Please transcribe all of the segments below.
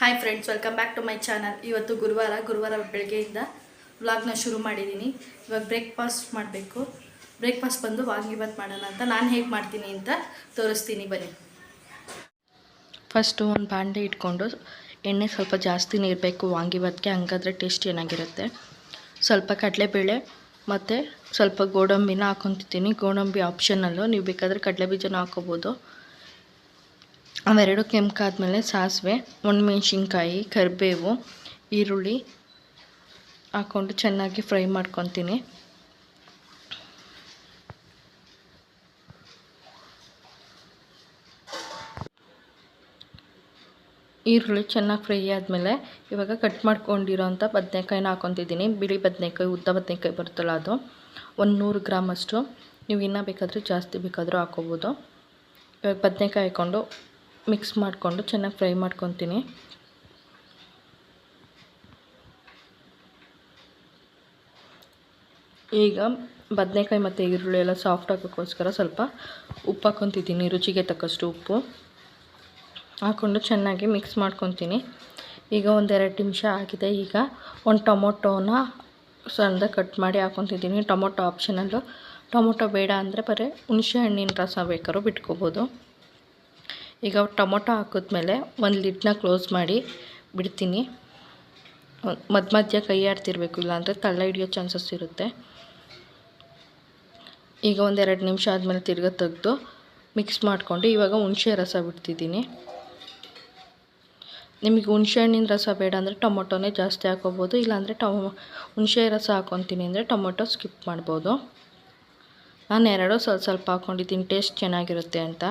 Hi friends welcome back to my channel ಇವತ್ತು ಗುರುವಾರ ಗುರುವಾರ ಬೆಳಗ್ಗೆಯಿಂದ ವ್ಲಾಗ್ನ ಶುರು ಮಾಡಿದ್ದೀನಿ ಇವಾಗ ಬ್ರೇಕ್ಫಾಸ್ಟ್ ಮಾಡಬೇಕು. ಬ್ರೇಕ್ಫಾಸ್ಟ್ ಬಂದು ವಾಂಗಿಬಾತ್ ಮಾಡೋಣ ಅಂತ. ನಾನು ಹೇಗೆ ಮಾಡ್ತೀನಿ ಅಂತ ತೋರಿಸ್ತೀನಿ, ಬನ್ನಿ. ಫಸ್ಟು ಒಂದು ಬಾಂಡೆ ಇಟ್ಕೊಂಡು ಎಣ್ಣೆ ಸ್ವಲ್ಪ ಜಾಸ್ತಿನೇ ಇರಬೇಕು ವಾಂಗಿಬಾತ್ಗೆ ಹಂಗಾದ್ರೆ ಟೇಸ್ಟ್ ಚೆನ್ನಾಗಿರುತ್ತೆ ಸ್ವಲ್ಪ ಕಡಲೆಬೇಳೆ ಮತ್ತು ಸ್ವಲ್ಪ ಗೋಡಂಬಿನ ಹಾಕೊತಿದ್ದೀನಿ. ಗೋಡಂಬಿ ಆಪ್ಷನಲ್ಲು ನೀವು ಬೇಕಾದರೆ ಕಡಲೆ ಬೀಜನ ಹಾಕೋಬೋದು. ಅವೆರಡು ಕೆಂಪಾದ್ಮೇಲೆ ಸಾಸಿವೆ ಒಣಮೆಣ್ಸಿನ್ಕಾಯಿ ಕರಿಬೇವು, ಈರುಳ್ಳಿ ಹಾಕ್ಕೊಂಡು ಚೆನ್ನಾಗಿ ಫ್ರೈ ಮಾಡ್ಕೊತೀನಿ. ಈರುಳ್ಳಿ ಚೆನ್ನಾಗಿ ಫ್ರೈ ಆದಮೇಲೆ ಇವಾಗ ಕಟ್ ಮಾಡ್ಕೊಂಡಿರೋಂಥ ಬದನೆಕಾಯಿನ ಹಾಕೊತಿದ್ದೀನಿ ಬಿಳಿ ಬದನೆಕಾಯಿ, ಉದ್ದ ಬದನೆಕಾಯಿ ಬರುತ್ತಲ್ಲ ಅದು. ಒಂದು ನೂರು ಗ್ರಾಮಷ್ಟು. ನೀವು ಇನ್ನೂ ಬೇಕಾದರೆ ಜಾಸ್ತಿ ಬೇಕಾದರೂ ಹಾಕೋಬೋದು ಇವಾಗ ಬದನೆಕಾಯಿ ಹಾಕ್ಕೊಂಡು ಮಿಕ್ಸ್ ಮಾಡಿಕೊಂಡು ಚೆನ್ನಾಗಿ ಫ್ರೈ ಮಾಡ್ಕೊತೀನಿ. ಈಗ ಬದನೆಕಾಯಿ ಮತ್ತು ಈರುಳ್ಳಿ ಎಲ್ಲ ಸಾಫ್ಟ್ ಹಾಕೋಕ್ಕೋಸ್ಕರ ಸ್ವಲ್ಪ ಉಪ್ಪು ಹಾಕ್ಕೊತಿದ್ದೀನಿ ರುಚಿಗೆ ತಕ್ಕಷ್ಟು ಉಪ್ಪು. ಹಾಕ್ಕೊಂಡು ಚೆನ್ನಾಗಿ ಮಿಕ್ಸ್ ಮಾಡ್ಕೊತೀನಿ. ಈಗ ಒಂದೆರಡು ನಿಮಿಷ ಆಗಿದೆ, ಈಗ ಒಂದು ಟೊಮೊಟೊನ ಸಣ್ಣದ ಕಟ್ ಮಾಡಿ ಹಾಕ್ಕೊತಿದ್ದೀನಿ ಟೊಮೊಟೊ ಆಪ್ಷನಲ್ಲು ಟೊಮೊಟೊ ಬೇಡ ಅಂದರೆ ಬರೀ ಹುಣಸೆ ಹಣ್ಣಿನ ರಸ ಬೇಕಾದ್ರೂ ಬಿಟ್ಕೋಬೋದು. ಈಗ ಟೊಮೊಟೊ ಹಾಕಿದ್ಮೇಲೆ ಒಂದು ಲಿಡ್ನ ಕ್ಲೋಸ್ ಮಾಡಿ ಬಿಡ್ತೀನಿ. ಮಧ್ಯ ಮಧ್ಯ ಕೈ ಆಡ್ತಿರ್ಬೇಕು, ಇಲ್ಲಾಂದರೆ ತಳ್ಳ ಹಿಡಿಯೋ ಚಾನ್ಸಸ್ ಇರುತ್ತೆ. ಈಗ ಒಂದೆರಡು ನಿಮಿಷ ಆದಮೇಲೆ ತಿರ್ಗ ತೆಗೆದು ಮಿಕ್ಸ್ ಮಾಡಿಕೊಂಡು ಇವಾಗ ಹುಣಸೆ ರಸ ಬಿಡ್ತಿದ್ದೀನಿ. ನಿಮಗೆ ಹುಣಸೆ ಹಣ್ಣಿನ ರಸ ಬೇಡ ಅಂದರೆ ಟೊಮೊಟೊನೇ ಜಾಸ್ತಿ ಹಾಕೋಬೋದು, ಇಲ್ಲಾಂದರೆ ಟೊಮೊ ಹುಣಸೆ ರಸ ಹಾಕೊತೀನಿ ಅಂದರೆ ಟೊಮೊಟೊ ಸ್ಕಿಪ್ ಮಾಡ್ಬೋದು. ನಾನು ಎರಡೂ ಸ್ವಲ್ಪ ಸ್ವಲ್ಪ ಹಾಕ್ಕೊಂಡಿದ್ದೀನಿ ಟೇಸ್ಟ್ ಚೆನ್ನಾಗಿರುತ್ತೆ ಅಂತ.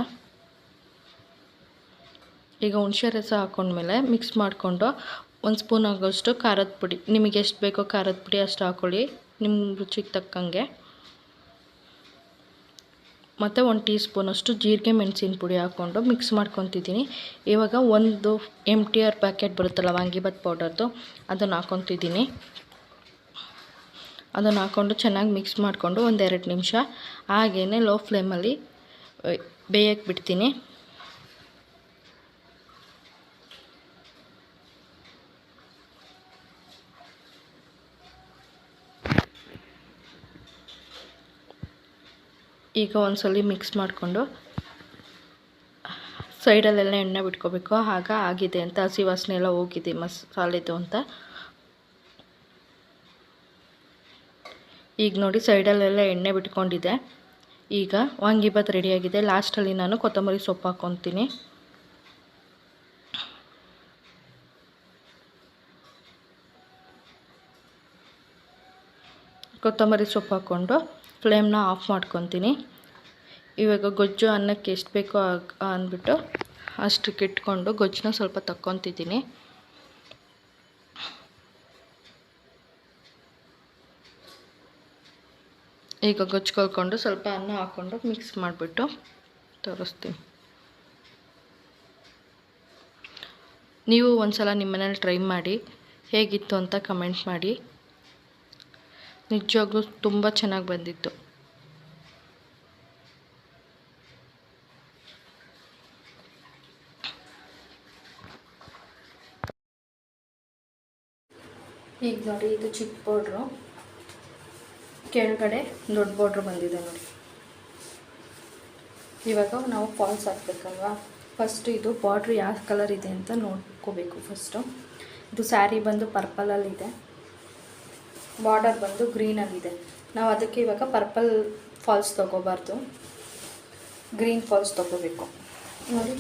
ಈಗ ಹುಣಸೆ ರಸ ಹಾಕೊಂಡ್ಮೇಲೆ ಮಿಕ್ಸ್ ಮಾಡಿಕೊಂಡು ಒಂದು ಸ್ಪೂನ್ ಆಗೋಷ್ಟು ಖಾರದ ಪುಡಿ. ನಿಮಗೆ ಎಷ್ಟು ಬೇಕೋ ಖಾರದ ಪುಡಿ ಅಷ್ಟು ಹಾಕೊಳ್ಳಿ. ನಿಮ್ಮ ರುಚಿಗೆ ತಕ್ಕಂಗೆ. ಮತ್ತು ಒಂದು ಟೀ ಸ್ಪೂನಷ್ಟು ಜೀರಿಗೆ ಮೆಣಸಿನ ಪುಡಿ ಹಾಕ್ಕೊಂಡು ಮಿಕ್ಸ್ ಮಾಡ್ಕೊತಿದ್ದೀನಿ. ಇವಾಗ ಒಂದು ಎಂ ಟಿ ಆರ್ ಪ್ಯಾಕೆಟ್ ಬರುತ್ತಲ್ಲ ವಾಂಗಿಬಾತ್ ಪೌಡರ್ದು ಅದನ್ನು ಹಾಕ್ಕೊತಿದ್ದೀನಿ ಅದನ್ನು ಹಾಕ್ಕೊಂಡು ಚೆನ್ನಾಗಿ ಮಿಕ್ಸ್ ಮಾಡಿಕೊಂಡು ಒಂದೆರಡು ನಿಮಿಷ. ಹಾಗೇ ಲೋ ಫ್ಲೇಮಲ್ಲಿ ಬೇಯಕ್ಕೆ ಬಿಡ್ತೀನಿ. ಈಗ ಒಂದ್ಸಲ ಮಿಕ್ಸ್ ಮಾಡಿಕೊಂಡು ಸೈಡಲ್ಲೆಲ್ಲ ಎಣ್ಣೆ ಬಿಟ್ಕೋಬೇಕು. ಆಗ ಆಗಿದೆ ಅಂತ ಹಸಿ ವಾಸನೆ ಎಲ್ಲ ಹೋಗಿದೆ ಮಸಾಲೆದು ಅಂತ. ಈಗ ನೋಡಿ ಸೈಡಲ್ಲೆಲ್ಲ ಎಣ್ಣೆ ಬಿಟ್ಕೊಂಡಿದೆ. ಈಗ ವಾಂಗಿಬಾತ್ ರೆಡಿಯಾಗಿದೆ ಲಾಸ್ಟಲ್ಲಿ ನಾನು ಕೊತ್ತಂಬರಿ ಸೊಪ್ಪು ಹಾಕ್ಕೊತೀನಿ. ಕೊತ್ತಂಬರಿ ಸೊಪ್ಪು ಹಾಕ್ಕೊಂಡು ಫ್ಲೇಮ್ನ ಆಫ್ ಮಾಡ್ಕೊತೀನಿ. ಇವಾಗ ಗೊಜ್ಜು ಅನ್ನಕ್ಕೆ ಎಷ್ಟು ಬೇಕೋ ಅಂದ್ಬಿಟ್ಟು ಅಷ್ಟಕ್ಕೆ ಇಟ್ಕೊಂಡು ಗೊಜ್ಜನ್ನ ಸ್ವಲ್ಪ ತಕ್ಕೊತಿದ್ದೀನಿ. ಈಗ ಗೊಜ್ಜು ಕಲ್ಕೊಂಡು ಸ್ವಲ್ಪ ಅನ್ನ ಹಾಕ್ಕೊಂಡು ಮಿಕ್ಸ್ ಮಾಡಿಬಿಟ್ಟು ತೋರಿಸ್ತೀನಿ. ನೀವು ಒಂದು ಸಲ ನಿಮ್ಮ ಮನೇಲಿ ಟ್ರೈ ಮಾಡಿ ಹೇಗಿತ್ತು ಅಂತ ಕಮೆಂಟ್ ಮಾಡಿ. ನಿಜವಾಗ್ಲೂ ತುಂಬ ಚೆನ್ನಾಗಿ ಬಂದಿತ್ತು. ಈಗ ನೋಡಿ, ಇದು ಚಿಕ್ಕ ಬಾರ್ಡ್ರು ಕೆಳಗಡೆ ದೊಡ್ಡ ಬಾರ್ಡ್ರ್ ಬಂದಿದೆ ನೋಡಿ. ಇವಾಗ ನಾವು ಫಾಲ್ಸ್ ಹಾಕ್ಬೇಕಲ್ವಾ? ಫಸ್ಟ್ ಇದು ಬಾರ್ಡ್ರ್ ಯಾವ ಕಲರ್ ಇದೆ ಅಂತ ನೋಡ್ಕೋಬೇಕು ಫಸ್ಟು ಇದು ಸ್ಯಾರಿ ಬಂದು ಪರ್ಪಲಲ್ಲಿದೆ ಬಾರ್ಡರ್ ಬಂದು ಗ್ರೀನಲ್ಲಿದೆ ನಾವು ಅದಕ್ಕೆ ಇವಾಗ ಪರ್ಪಲ್ ಫಾಲ್ಸ್ ತೊಗೋಬಾರ್ದು. ಗ್ರೀನ್ ಫಾಲ್ಸ್ ತೊಗೋಬೇಕು. ನೋಡಿ.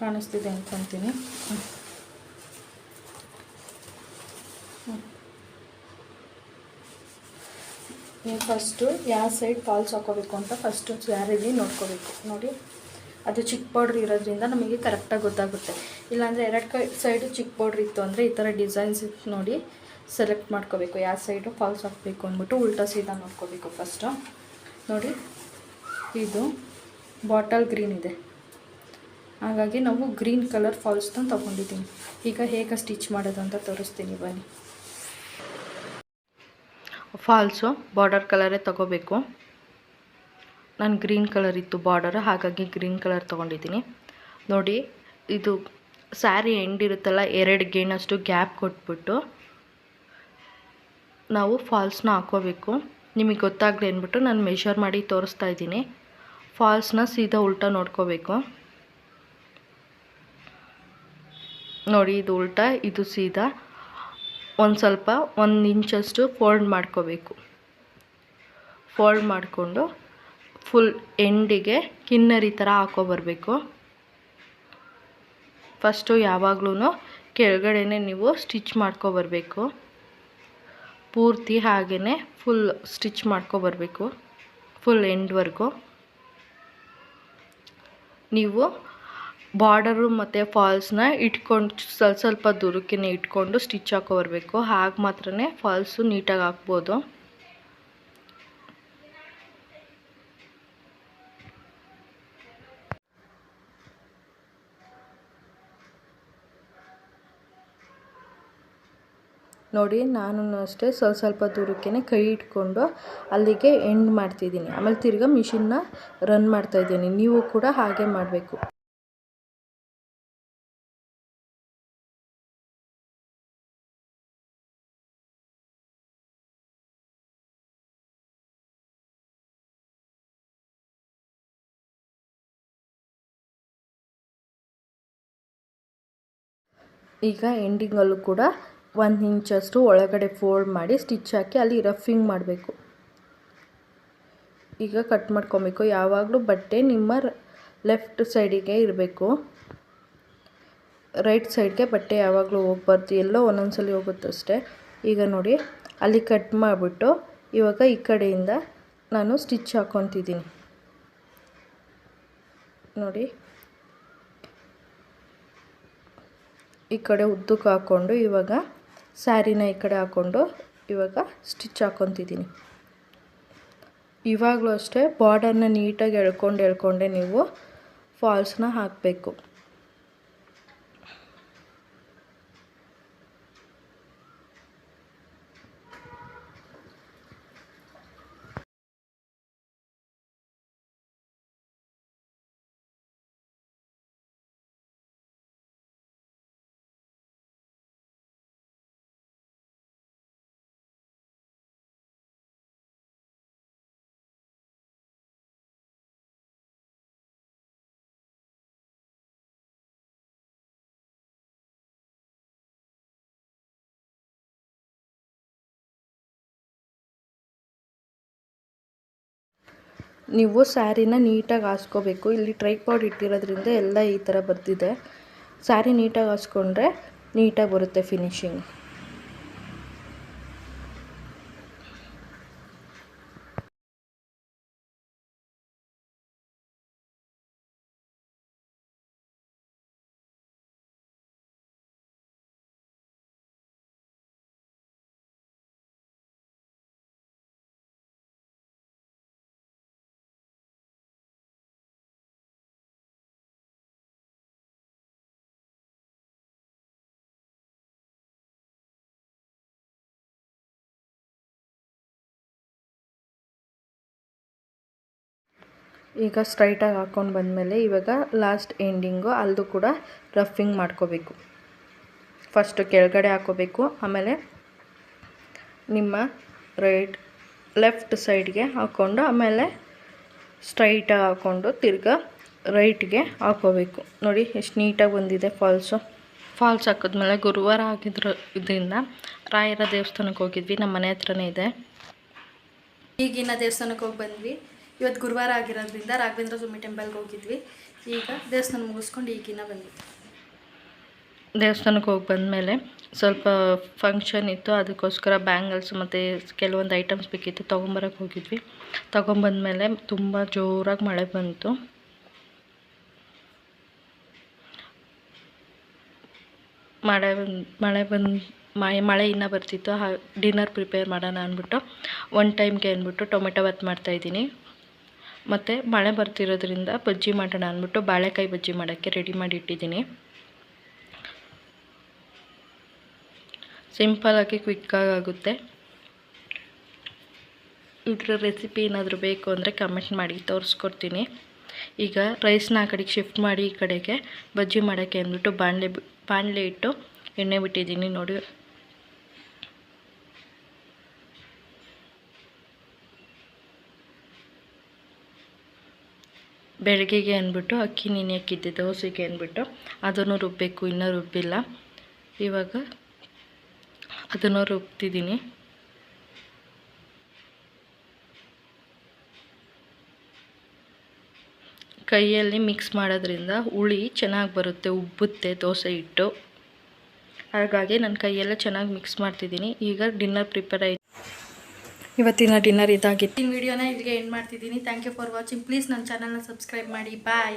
ಕಾಣಿಸ್ತಿದೆ ಅಂದ್ಕೊತೀನಿ ನೀವು ಫಸ್ಟು ಯಾವ ಸೈಡ್ ಫಾಲ್ಸ್ ಹಾಕೋಬೇಕು ಅಂತ ಫಸ್ಟು ಸ್ಯಾರಿಲಿ ನೋಡ್ಕೋಬೇಕು. ನೋಡಿ. ಅದು ಚಿಕ್ಕ ಪೌಡ್ರ್ ಇರೋದ್ರಿಂದ ನಮಗೆ ಕರೆಕ್ಟಾಗಿ ಗೊತ್ತಾಗುತ್ತೆ. ಇಲ್ಲಾಂದರೆ ಎರಡು ಕೈ ಸೈಡು ಚಿಕ್ಕ ಪೌಡ್ರ್ ಇತ್ತು ಅಂದರೆ ಈ ಥರ ಡಿಸೈನ್ಸ್ ನೋಡಿ ಸೆಲೆಕ್ಟ್ ಮಾಡ್ಕೋಬೇಕು. ಯಾವ ಸೈಡು ಫಾಲ್ಸ್ ಹಾಕಬೇಕು ಅಂದ್ಬಿಟ್ಟು ಉಲ್ಟಾ ಸೀದಾ ನೋಡ್ಕೋಬೇಕು ಫಸ್ಟು ನೋಡಿ, ಇದು ಬಾಟಲ್ ಗ್ರೀನ್ ಇದೆ. ಹಾಗಾಗಿ ನಾವು ಗ್ರೀನ್ ಕಲರ್ ಫಾಲ್ಸ್ನ ತೊಗೊಂಡಿದ್ದೀನಿ ಈಗ ಹೇಗೆ ಸ್ಟಿಚ್ ಮಾಡೋದು ಅಂತ ತೋರಿಸ್ತೀನಿ, ಬನ್ನಿ. ಫಾಲ್ಸು ಬಾರ್ಡರ್ ಕಲರೇ ತೊಗೋಬೇಕು. ನಾನು ಗ್ರೀನ್ ಕಲರ್ ಇತ್ತು ಬಾರ್ಡರ್, ಹಾಗಾಗಿ ಗ್ರೀನ್ ಕಲರ್ ತೊಗೊಂಡಿದ್ದೀನಿ. ನೋಡಿ, ಇದು ಸ್ಯಾರಿ ಎಂಡ್ ಇರುತ್ತಲ್ಲ, ಎರಡು ಗೇಣಷ್ಟು ಗ್ಯಾಪ್ ಕೊಟ್ಬಿಟ್ಟು ನಾವು ಫಾಲ್ಸ್ನ ಹಾಕೋಬೇಕು ನಿಮಗೆ ಗೊತ್ತಾಗಲಿ ಅಂದ್ಬಿಟ್ಟು ನಾನು ಮೆಷರ್ ಮಾಡಿ ತೋರಿಸ್ತಾ ಇದ್ದೀನಿ. ಫಾಲ್ಸ್ನ ಸೀದಾ ಉಲ್ಟಾ ನೋಡ್ಕೋಬೇಕು. ನೋಡಿ, ಇದು ಉಲ್ಟಾ, ಇದು ಸೀದಾ. ಒಂದು ಸ್ವಲ್ಪ, ಒಂದು ಇಂಚಷ್ಟು ಫೋಲ್ಡ್ ಮಾಡ್ಕೋಬೇಕು. ಫೋಲ್ಡ್ ಮಾಡಿಕೊಂಡು ಫುಲ್ ಎಂಡಿಗೆ ಕಿನ್ನರಿ ಥರ ಹಾಕೋಬರ್ಬೇಕು ಫಸ್ಟು ಯಾವಾಗ್ಲೂ ಕೆಳಗಡೆನೆ ನೀವು ಸ್ಟಿಚ್ ಮಾಡ್ಕೊಬರ್ಬೇಕು ಪೂರ್ತಿ ಹಾಗೆಯೇ ಫುಲ್ ಸ್ಟಿಚ್ ಮಾಡ್ಕೊಬರ್ಬೇಕು ಫುಲ್ ಎಂಡ್ವರೆಗೂ ನೀವು ಬಾರ್ಡರು ಮತ್ತು ಫಾಲ್ಸ್ನ ಇಟ್ಕೊಂಡು ಸ್ವಲ್ಪ ಸ್ವಲ್ಪ ದೂರಕ್ಕೆ ಇಟ್ಕೊಂಡು ಸ್ಟಿಚ್ ಹಾಕೊಬರ್ಬೇಕು ಹಾಗೆ ಮಾತ್ರ ಫಾಲ್ಸು ನೀಟಾಗಿ ಹಾಕ್ಬೋದು. ನೋಡಿ ನಾನು ಅಷ್ಟೇ ಸ್ವಲ್ಪ ಸ್ವಲ್ಪ ದೂರಕ್ಕೆ ಕೈ ಇಟ್ಕೊಂಡು ಅಲ್ಲಿಗೆ ಎಂಡ್ ಮಾಡ್ತಿದ್ದೀನಿ. ಆಮೇಲೆ ತಿರ್ಗಾ ಮಿಷಿನ್ನ ರನ್ ಮಾಡ್ತಾ ಇದ್ದೀನಿ. ನೀವು ಕೂಡ ಹಾಗೆ ಮಾಡಬೇಕು. ಈಗ ಎಂಡಿಂಗಲ್ಲೂ ಕೂಡ ಒಂದು ಇಂಚಷ್ಟು ಒಳಗಡೆ ಫೋಲ್ಡ್ ಮಾಡಿ ಸ್ಟಿಚ್ ಹಾಕಿ ಅಲ್ಲಿ ರಫಿಂಗ್ ಮಾಡಬೇಕು. ಈಗ ಕಟ್ ಮಾಡ್ಕೊಬೇಕು. ಯಾವಾಗಲೂ ಬಟ್ಟೆ ನಿಮ್ಮ ಲೆಫ್ಟ್ ಸೈಡಿಗೆ ಇರಬೇಕು. ರೈಟ್ ಸೈಡ್ಗೆ ಬಟ್ಟೆ ಯಾವಾಗಲೂ ಹೋಗ್ಬಾರ್ದು. ಎಲ್ಲೋ ಸಲ ಹೋಗುತ್ತಷ್ಟೇ ಈಗ ನೋಡಿ, ಅಲ್ಲಿ ಕಟ್ ಮಾಡಿಬಿಟ್ಟು ಇವಾಗ ಈ ಕಡೆಯಿಂದ ನಾನು ಸ್ಟಿಚ್ ಹಾಕ್ಕೊತಿದ್ದೀನಿ ನೋಡಿ. ಈ ಕಡೆ ಉದ್ದಕ್ಕೆ ಹಾಕ್ಕೊಂಡು ಇವಾಗ ಸ್ಯಾರಿನ ಈ ಕಡೆ ಹಾಕ್ಕೊಂಡು ಇವಾಗ ಸ್ಟಿಚ್ ಹಾಕ್ಕೊತಿದ್ದೀನಿ ಇವಾಗಲೂ ಅಷ್ಟೇ ಬಾರ್ಡರ್ನ ನೀಟಾಗಿ ಎಳ್ಕೊಂಡು ಎಳ್ಕೊಂಡೆ ನೀವು ಫಾಲ್ಸ್ನ ಹಾಕಬೇಕು. ನೀವು ಸ್ಯಾರಿನ ನೀಟಾಗಿ ಹಾಸ್ಕೋಬೇಕು. ಇಲ್ಲಿ ಟ್ರೈಪಾಡ್ ಇಟ್ಟಿರೋದ್ರಿಂದ ಎಲ್ಲ ಈ ಥರ ಬರ್ತಿದೆ. ಸ್ಯಾರಿ ನೀಟಾಗಿ ಹಾಸ್ಕೊಂಡ್ರೆ ನೀಟಾಗಿ ಬರುತ್ತೆ ಫಿನಿಶಿಂಗ್. ಈಗ ಸ್ಟ್ರೈಟಾಗಿ ಹಾಕ್ಕೊಂಡು ಬಂದಮೇಲೆ ಇವಾಗ ಲಾಸ್ಟ್ ಎಂಡಿಂಗು ಅಲ್ಲದು ಕೂಡ ರಫಿಂಗ್ ಮಾಡ್ಕೋಬೇಕು. ಫಸ್ಟು ಕೆಳಗಡೆ ಹಾಕ್ಕೋಬೇಕು ಆಮೇಲೆ ನಿಮ್ಮ ರೈಟ್ ಲೆಫ್ಟ್ ಸೈಡ್ಗೆ ಹಾಕ್ಕೊಂಡು ಆಮೇಲೆ ಸ್ಟ್ರೈಟಾಗಿ ಹಾಕ್ಕೊಂಡು ತಿರ್ಗಾ ರೈಟ್ಗೆ ಹಾಕ್ಕೋಬೇಕು ನೋಡಿ ಎಷ್ಟು ನೀಟಾಗಿ ಬಂದಿದೆ ಫಾಲ್ಸು ಫಾಲ್ಸ್ ಹಾಕಿದ್ಮೇಲೆ ಗುರುವಾರ ಆಗಿದ್ರ ಇದರಿಂದ ರಾಯರ ದೇವಸ್ಥಾನಕ್ಕೆ ಹೋಗಿದ್ವಿ ನಮ್ಮ ಮನೆ ಹತ್ರನೇ ಇದೆ. ಈಗಿನ ದೇವಸ್ಥಾನಕ್ಕೆ ಹೋಗಿ ಬಂದ್ವಿ. ಇವತ್ತು ಗುರುವಾರ ಆಗಿರೋದ್ರಿಂದ ರಾಘವೇಂದ್ರ ಸ್ವಾಮಿ ಟೆಂಪಲ್ಗೆ ಹೋಗಿದ್ವಿ. ಈಗ ದೇವಸ್ಥಾನ ಮುಗಿಸ್ಕೊಂಡು ಈಗಿನ ಬಂದ್ವಿ. ದೇವಸ್ಥಾನಕ್ಕೆ ಹೋಗಿ ಬಂದಮೇಲೆ ಸ್ವಲ್ಪ ಫಂಕ್ಷನ್ ಇತ್ತು, ಅದಕ್ಕೋಸ್ಕರ ಬ್ಯಾಂಗಲ್ಸ್ ಮತ್ತು ಕೆಲವೊಂದು ಐಟಮ್ಸ್ ಬೇಕಿತ್ತು ತೊಗೊಂಬರಕ್ಕೆ ಹೋಗಿದ್ವಿ. ತೊಗೊಂಬಂದ್ಮೇಲೆ ತುಂಬ ಜೋರಾಗಿ ಮಳೆ ಬಂತು. ಮಳೆ ಬಂದು ಮಳೆ ಬಂದು ಮಳೆ ಇನ್ನೂ ಬರ್ತಿತ್ತು. ಡಿನ್ನರ್ ಪ್ರಿಪೇರ್ ಮಾಡೋಣ ಅಂದ್ಬಿಟ್ಟು ಒನ್ ಟೈಮ್ಗೆ ಅಂದ್ಬಿಟ್ಟು ಟೊಮೆಟೊ ಬತ್ ಮಾಡ್ತಾಯಿದ್ದೀನಿ ಮತ್ತು ಮಳೆ ಬರ್ತಿರೋದ್ರಿಂದ ಬಜ್ಜಿ ಮಾಡೋಣ ಅಂದ್ಬಿಟ್ಟು ಬಾಳೆಕಾಯಿ ಬಜ್ಜಿ ಮಾಡೋಕ್ಕೆ ರೆಡಿ ಮಾಡಿ ಇಟ್ಟಿದ್ದೀನಿ. ಸಿಂಪಲಾಗಿ ಕ್ವಿಕ್ಕಾಗಿ ಆಗುತ್ತೆ. ಇದರ ರೆಸಿಪಿ ಏನಾದರೂ ಬೇಕು ಅಂದರೆ ಕಮೆಂಟ್ ಮಾಡಿ, ತೋರಿಸ್ಕೊಡ್ತೀನಿ. ಈಗ ರೈಸ್ನ ಆ ಕಡೆಗೆ ಶಿಫ್ಟ್ ಮಾಡಿ ಈ ಕಡೆಗೆ ಬಜ್ಜಿ ಮಾಡೋಕ್ಕೆ ಅಂದ್ಬಿಟ್ಟು ಬಾಣಲೆ ಬಾಣಲೆ ಇಟ್ಟು ಎಣ್ಣೆ ಬಿಟ್ಟಿದ್ದೀನಿ ನೋಡಿ. ಬೆಳಗ್ಗೆಗೆ ಅಂದ್ಬಿಟ್ಟು, ಅಕ್ಕಿ ನೆನೆ ಹಾಕಿದ್ದೆ ದೋಸೆಗೆ ಅಂದ್ಬಿಟ್ಟು. ಅದನ್ನು ರುಬ್ಬಬೇಕು ಇನ್ನೂ ರುಬ್ಬಿಲ್ಲ. ಇವಾಗ ಅದನ್ನು ರುಬ್ತಿದ್ದೀನಿ. ಕೈಯಲ್ಲಿ ಮಿಕ್ಸ್ ಮಾಡೋದ್ರಿಂದ ಹುಳಿ ಚೆನ್ನಾಗಿ ಬರುತ್ತೆ, ಉಬ್ಬುತ್ತೆ, ದೋಸೆ ಹಿಟ್ಟು. ಹಾಗಾಗಿ ನಾನು ಕೈಯೆಲ್ಲ ಚೆನ್ನಾಗಿ ಮಿಕ್ಸ್ ಮಾಡ್ತಿದ್ದೀನಿ. ಈಗ ಡಿನ್ನರ್ ಪ್ರಿಪೇರ್ ಆಯ್ತು. ಇವತ್ತಿನ ಡಿನ್ನರ್ ಇದಾಗಿತ್ತು. ಈ ವಿಡಿಯೋನ ಇಲ್ಲಿಗೆ ಎಂಡ್ ಮಾಡ್ತಿದ್ದೀನಿ. Thank you for watching please ನನ್ನ ಚಾನಲ್ನ ಸಬ್ಸ್ಕ್ರೈಬ್ ಮಾಡಿ. ಬಾಯ್